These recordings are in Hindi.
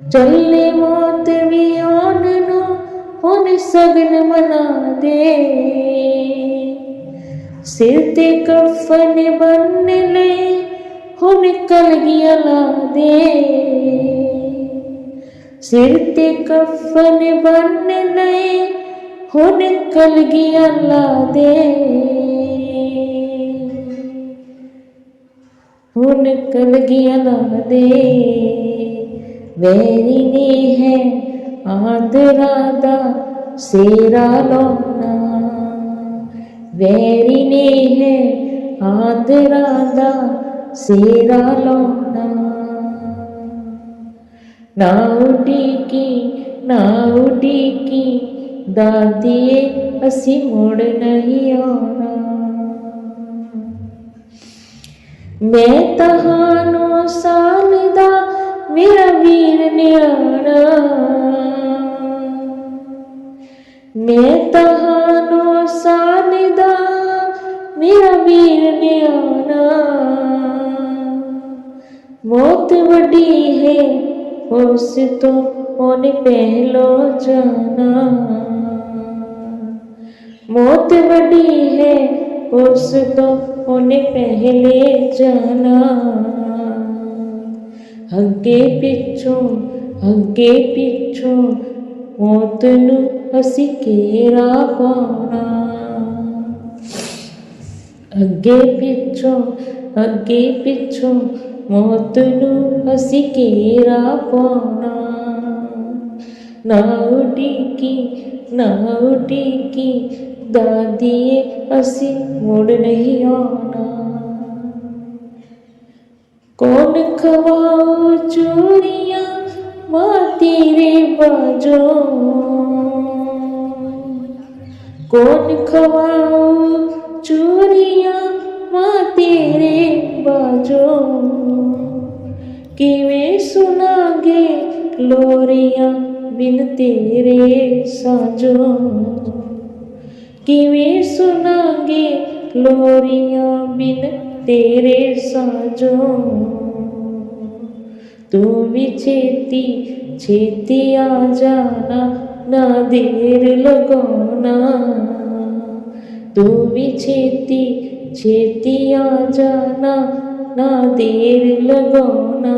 ਚੱਲੇ ਮੌਤ ਵੀ ਆਉਣ ਨੂੰ ਹੁਣ ਸਗਨ ਮਨਾ ਦੇ। ਸਿਰ ਤੇ ਕਫਨ ਬੰਨ ਲੈ ਹੁਣ ਕਲਗੀਆਂ ਲਾ ਦੇ। ਸਿਰ ਤੇ ਕਫਨ ਬੰਨ ਲੈ ਹੁਣ ਕਲਗੀਆਂ ਲਾ ਦੇ। ਹੁਣ ਕਲਗੀਆਂ ਲਾ ਦੇ। वैरी ने है आदरादा सेरा लौना वैरी ने है आदरादा सेरा लौना नाउटी की नाउटी की दादिए असी मुड़ नहीं आना। मैं तहान मैं तहानो सानिदा मेरा वीर ने मौत बड़ी है, उसे तो उन्हें पहलो जाना। मौत बड़ी है, उस तो उन्हें पहले जाना। हगे पिछों अगे पिछो मौतन हसी केरा पाना अगे पिछो अगे पिछो मौतन हसी केरा पाना ना उड़ीकी ना उड़ीकी दादिए हसी मुड़ नहीं आना कौन खवाओ चोरिया माती रे बाजो। कौन खवाओ चूरिया, माती रे बाजो। किमें सुनागे लोरिया बिन तेरे साजो। किमें सुनागे लोरिया बिन तेरे साजो। তুমি চেতি চেতি আজানা না দের লগনা। তুমি চেতি চেতি আজানা না দের লগনা।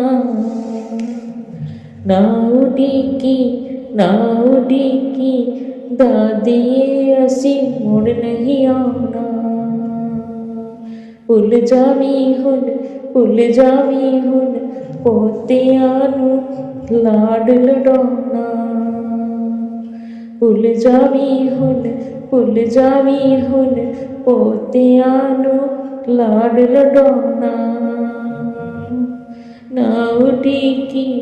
নাও ডিকি নাও ডিকি, দাদি আসি, মোর নহি আনা ভুল জামি হুন ভুল জামি হুন પોતેયાનું લાડ લડોના ભૂલ જાવી હુન ભૂલ જાવી હુન પોતેયાનું લાડ લડોના નાવડીકી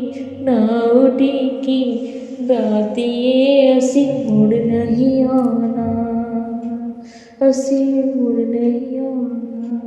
નાવડીકી દાતીએ અસી મૂળ નહીં આના અસી મૂળ નહીં આના